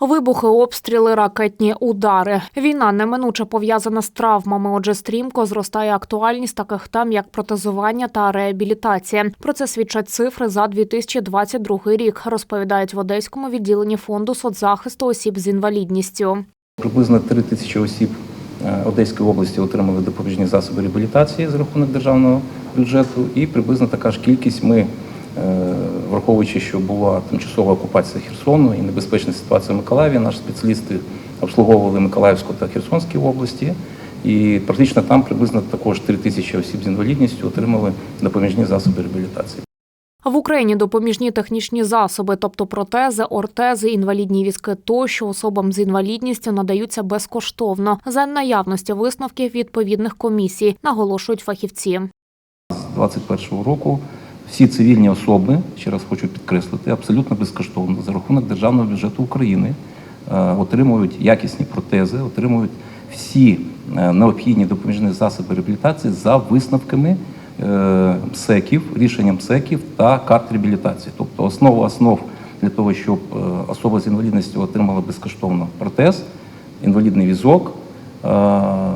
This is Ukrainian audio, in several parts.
Вибухи, обстріли, ракетні удари. Війна неминуче пов'язана з травмами. Отже, стрімко зростає актуальність таких тем, як протезування та реабілітація. Про це свідчать цифри за 2022 рік. Розповідають в одеському відділенні фонду соцзахисту осіб з інвалідністю. Приблизно 3 тисячі осіб е, Одеської області отримали допоміжні засоби реабілітації за рахунок державного бюджету, і приблизно така ж кількість ми, враховуючи, що була тимчасова окупація Херсону і небезпечна ситуація в Миколаєві, наші спеціалісти обслуговували Миколаївську та Херсонські області. І практично там приблизно також 3 тисячі осіб з інвалідністю отримали допоміжні засоби реабілітації. В Україні допоміжні технічні засоби, тобто протези, ортези, інвалідні візки тощо особам з інвалідністю надаються безкоштовно за наявності висновків відповідних комісій, наголошують фахівці. З 2021 року всі цивільні особи, ще раз хочу підкреслити, абсолютно безкоштовно за рахунок державного бюджету України е, отримують якісні протези, отримують всі е, необхідні допоміжні засоби реабілітації за висновками е, МСЕКів, рішенням МСЕКів та карт реабілітації. Тобто основа основ для того, щоб е, особа з інвалідністю отримала безкоштовно протез, інвалідний візок, е,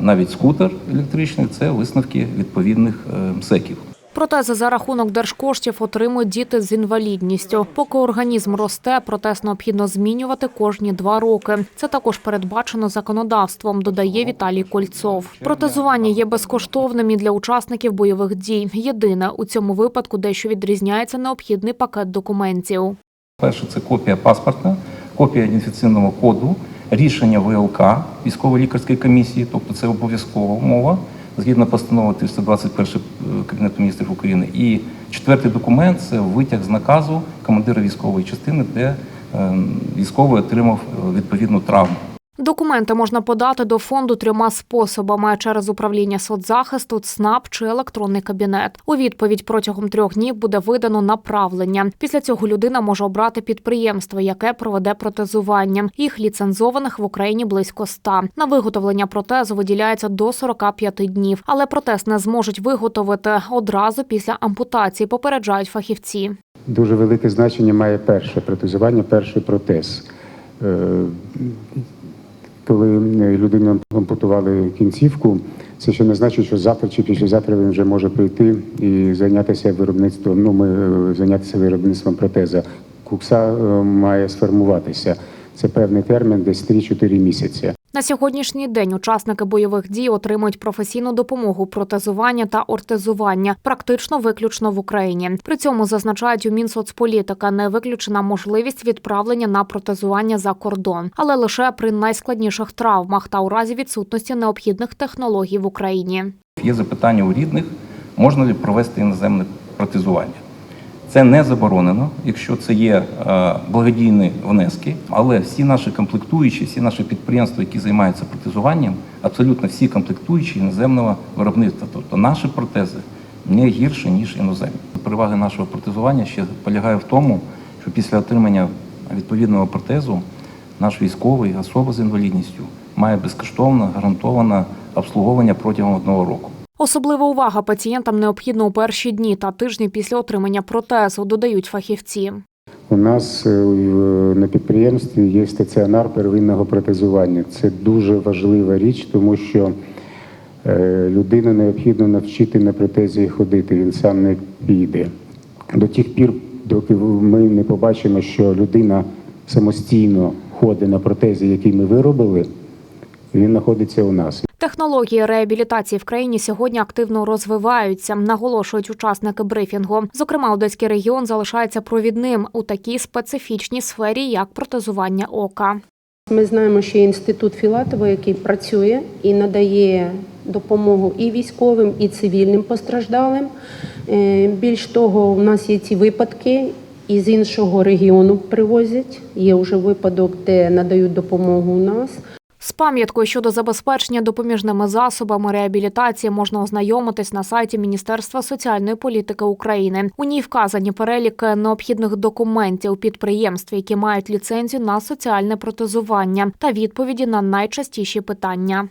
навіть скутер електричний це висновки відповідних е, МСЕКів. Протези за рахунок держкоштів отримують діти з інвалідністю. Поки організм росте, протез необхідно змінювати кожні два роки. Це також передбачено законодавством, додає Віталій Кольцов. Протезування є безкоштовним і для учасників бойових дій. Єдине у цьому випадку дещо відрізняється необхідний пакет документів. Перше це копія паспорта, копія ідентифікаційного коду, рішення ВЛК військово-лікарської комісії, тобто це обов'язкова умова згідно постанови 321 Кабінету міністрів України. І четвертий документ це витяг з наказу командира військової частини, де е, військовий отримав е, відповідну травму. Документи можна подати до фонду трьома способами через управління соцзахисту, ЦНАП чи електронний кабінет. У відповідь протягом трьох днів буде видано направлення. Після цього людина може обрати підприємство, яке проведе протезування. Їх ліцензованих в Україні близько ста. На виготовлення протезу виділяється до 45 днів, але протез не зможуть виготовити одразу після ампутації. Попереджають фахівці. Дуже велике значення має перше протезування, перший протез. Е, Коли людині ампутували кінцівку, це ще не значить, що завтра чи післязавтра він вже може прийти і зайнятися виробництвом. Ну, ми е, зайнятися виробництвом протеза. Кукса е, має сформуватися. Це певний термін, десь 3-4 місяці. На сьогоднішній день учасники бойових дій отримують професійну допомогу протезування та ортезування, практично виключно в Україні. При цьому зазначають у Мінсоцполітика не виключена можливість відправлення на протезування за кордон, але лише при найскладніших травмах та у разі відсутності необхідних технологій в Україні. Є запитання у рідних, можна ли провести іноземне протезування. Це не заборонено, якщо це є е, благодійні внески, але всі наші комплектуючі, всі наші підприємства, які займаються протезуванням, абсолютно всі комплектуючі іноземного виробництва. Тобто наші протези не гірші, ніж іноземні. Перевага нашого протезування ще полягає в тому, що після отримання відповідного протезу наш військовий, особа з інвалідністю, має безкоштовно гарантоване обслуговування протягом одного року. Особлива увага пацієнтам необхідна у перші дні та тижні після отримання протезу, додають фахівці. У нас е, на підприємстві є стаціонар первинного протезування. Це дуже важлива річ, тому що е, людину необхідно навчити на протезі ходити, він сам не піде. До тих пір, доки ми не побачимо, що людина самостійно ходить на протезі, який ми виробили, він знаходиться у нас. Технології реабілітації в країні сьогодні активно розвиваються, наголошують учасники брифінгу. Зокрема, Одеський регіон залишається провідним у такій специфічній сфері, як протезування ока. Ми знаємо, що є інститут Філатова, який працює і надає допомогу і військовим, і цивільним постраждалим. Е, Більш того, у нас є ці випадки і з іншого регіону привозять. Є вже випадок, де надають допомогу у нас. Пам'яткою щодо забезпечення допоміжними засобами реабілітації можна ознайомитись на сайті Міністерства соціальної політики України. У ній вказані переліки необхідних документів підприємств, які мають ліцензію на соціальне протезування, та відповіді на найчастіші питання.